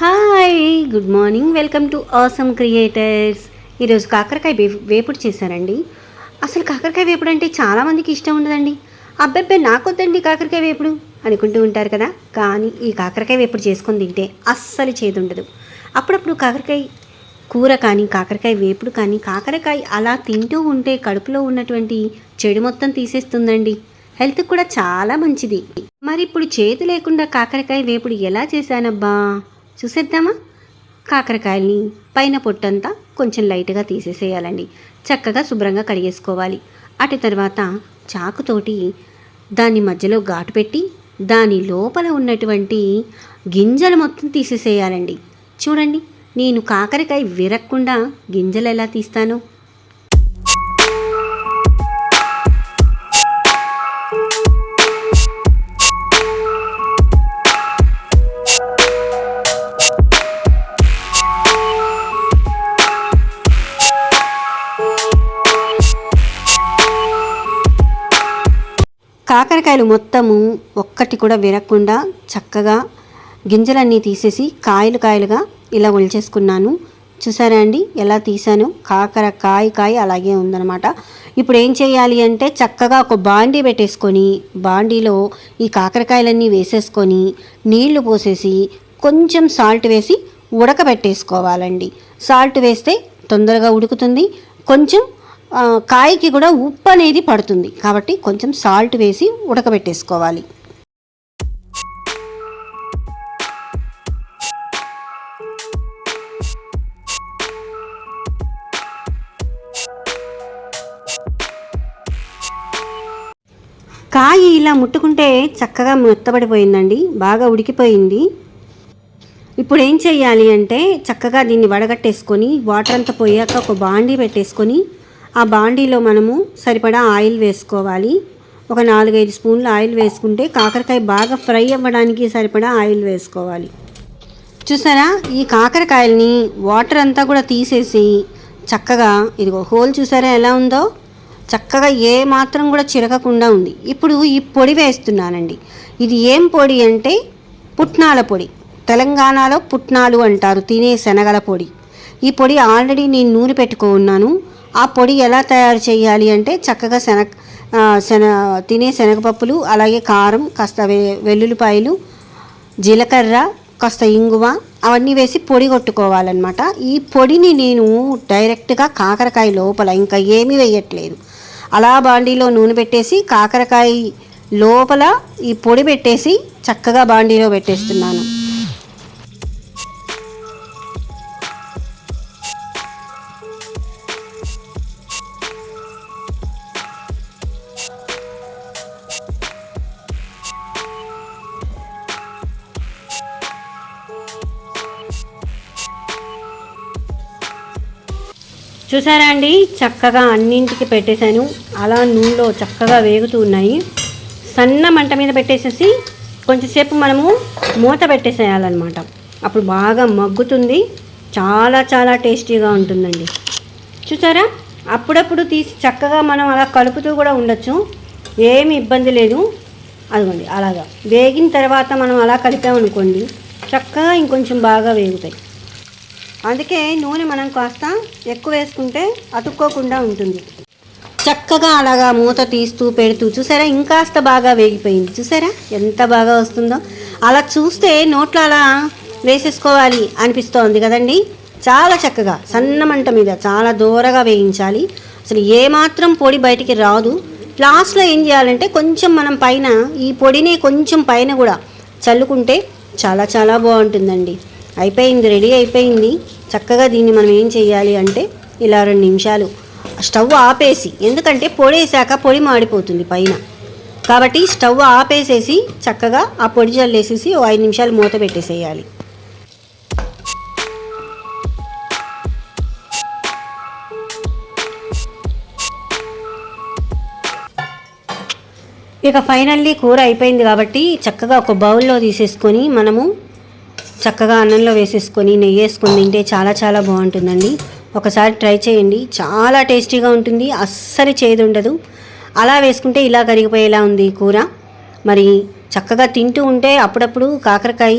Hi good morning welcome to awesome creators ఈరోజు కాకరకాయ వే వేపుడు చేశారండి. అసలు కాకరకాయ వేపుడు అంటే చాలామందికి ఇష్టం ఉండదండి. అబ్బాయి నాకొద్దండి కాకరకాయ వేపుడు అనుకుంటూ ఉంటారు కదా. కానీ ఈ కాకరకాయ వేపుడు చేసుకొని తింటే అస్సలు చేదు ఉండదు అప్పుడప్పుడు కాకరకాయ కూర కానీ కాకరకాయ వేపుడు కానీ కాకరకాయ అలా తింటూ ఉంటే కడుపులో ఉన్నటువంటి చెడు మొత్తం తీసేస్తుందండి. హెల్త్ కూడా చాలా మంచిది. మరి ఇప్పుడు చేతి లేకుండా కాకరకాయ వేపుడు ఎలా చేశానబ్బా? చూసేద్దామా? కాకరకాయల్ని పైన పొట్టంతా కొంచెం లైట్గా తీసేసేయాలండి. చక్కగా శుభ్రంగా కడిగేసుకోవాలి. అటు తర్వాత చాకుతోటి దాని మధ్యలో ఘాటు పెట్టి దాని లోపల ఉన్నటువంటి గింజలు మొత్తం తీసేసేయాలండి. చూడండి నేను కాకరకాయ విరక్కుండా గింజలు ఎలా తీస్తాను. కాకరకాయలు మొత్తము ఒక్కటి కూడా విరగకుండా చక్కగా గింజలన్నీ తీసేసి కాయలు కాయలుగా ఇలా ఒలిచేసుకున్నాను. చూసారా అండి? ఎలా తీసాను? కాకరకాయ కాయ అలాగే ఉందన్నమాట. ఇప్పుడు ఏం చేయాలి అంటే చక్కగా ఒక బాండీ పెట్టేసుకొని బాండీలో ఈ కాకరకాయలన్నీ వేసేసుకొని నీళ్ళు పోసేసి కొంచెం సాల్ట్ వేసి ఉడకబెట్టేసుకోవాలండి. సాల్ట్ వేస్తే తొందరగా ఉడుకుతుంది. కొంచెం కాయకి కూడా ఉప్పు అనేది పడుతుంది. కాబట్టి కొంచెం సాల్ట్ వేసి ఉడకబెట్టేసుకోవాలి. కాయ ఇలా ముట్టుకుంటే చక్కగా మెత్తబడిపోయిందండి. బాగా ఉడికిపోయింది. ఇప్పుడు ఏం చేయాలి అంటే చక్కగా దీన్ని వడగట్టేసుకొని వాటర్ అంతా పోయాక ఒక బాండీ పెట్టేసుకొని ఆ బాండీలో మనము సరిపడా ఆయిల్ వేసుకోవాలి. ఒక నాలుగైదు స్పూన్లు ఆయిల్ వేసుకుంటే కాకరకాయ బాగా ఫ్రై అవ్వడానికి సరిపడా ఆయిల్ వేసుకోవాలి. చూసారా? ఈ కాకరకాయల్ని వాటర్ అంతా కూడా తీసేసి చక్కగా ఇదిగో హోల్ చూసారా ఎలా ఉందో? చక్కగా ఏ మాత్రం కూడా చిరగకుండా ఉంది. ఇప్పుడు ఈ పొడి వేస్తున్నానండి. ఇది ఏం పొడి అంటే పుట్నాల పొడి. తెలంగాణలో పుట్నాలు అంటారు తినే శనగల పొడి. ఈ పొడి ఆల్రెడీ నేను నూనె పెట్టుకున్నాను. ఆ పొడి ఎలా తయారు చేయాలి అంటే చక్కగా శనగ శన తినే శనగపప్పులు అలాగే కారం కాస్త వె వెల్లుల్లిపాయలు జీలకర్ర కాస్త ఇంగువ అవన్నీ వేసి పొడి కొట్టుకోవాలన్నమాట. ఈ పొడిని నేను డైరెక్ట్గా కాకరకాయ లోపల ఇంకా ఏమీ వేయట్లేదు. అలా బాండీలో నూనె పెట్టేసి కాకరకాయ లోపల ఈ పొడి పెట్టేసి చక్కగా బాండీలో పెట్టేస్తున్నాను. చూసారా అండి? చక్కగా అన్నింటికి పెట్టేశాను. అలా నూనెలో చక్కగా వేగుతూ ఉన్నాయి. సన్న మంట మీద పెట్టేసేసి కొంచెంసేపు మనము మూత పెట్టేసేయాలన్నమాట. అప్పుడు బాగా మగ్గుతుంది. చాలా చాలా టేస్టీగా ఉంటుందండి. చూసారా? అప్పుడప్పుడు తీసి చక్కగా మనం అలా కలుపుతూ కూడా ఉండొచ్చు. ఏమి ఇబ్బంది లేదు. అదిగోండి అలాగా. వేగిన తర్వాత మనం అలా కలిపామనుకోండి చక్కగా ఇంకొంచెం బాగా వేగుతాయి. అందుకే నూనె మనం కాస్త ఎక్కువ వేసుకుంటే అతుక్కోకుండా ఉంటుంది. చక్కగా అలాగా మూత తీస్తూ పెడుతూ చూసారా? ఇంకాస్త బాగా వేగిపోయింది. చూసారా? ఎంత బాగా వస్తుందో. అలా చూస్తే నోట్లో అలా వేసేసుకోవాలి అనిపిస్తోంది కదండి. చాలా చక్కగా సన్న మంట మీద చాలా దూరగా వేయించాలి. అసలు ఏమాత్రం పొడి బయటికి రాదు. లాస్ట్లో ఏం చేయాలంటే కొంచెం మనం పైన ఈ పొడిని కొంచెం పైన కూడా చల్లుకుంటే చాలా చాలా బాగుంటుందండి. అయిపోయింది రెడీ అయిపోయింది. చక్కగా దీన్ని మనం ఏం చేయాలి అంటే ఇలా రెండు నిమిషాలు స్టవ్ ఆపేసి ఎందుకంటే పొడి వేసాక పొడి మాడిపోతుంది పైన. కాబట్టి స్టవ్ ఆపేసేసి చక్కగా ఆ పొడి చల్లేసేసి ఓ ఐదు నిమిషాలు మూత పెట్టేసేయాలి. ఇక ఫైనల్లీ కూర అయిపోయింది కాబట్టి చక్కగా ఒక బౌల్లో తీసేసుకొని మనము చక్కగా అన్నంలో వేసేసుకొని నెయ్యి వేసుకొని తింటే చాలా చాలా బాగుంటుందండి. ఒకసారి ట్రై చేయండి. చాలా టేస్టీగా ఉంటుంది. అస్సలు చేదు ఉండదు అలా వేసుకుంటే ఇలా కరిగిపోయేలా ఉంది కూర. మరి చక్కగా తింటూ ఉంటే అప్పుడప్పుడు కాకరకాయ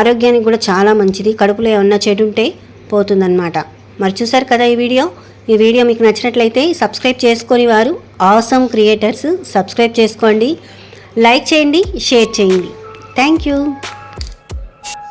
ఆరోగ్యానికి కూడా చాలా మంచిది. కడుపులో ఏమన్నా చెడు ఉంటే పోతుందన్నమాట. మరి చూసారు కదా ఈ వీడియో? ఈ వీడియో మీకు నచ్చినట్లయితే సబ్స్క్రైబ్ చేసుకొని వారు ఆసమ్ క్రియేటర్స్ సబ్స్క్రైబ్ చేసుకోండి. లైక్ చేయండి షేర్ చేయండి. Thank you.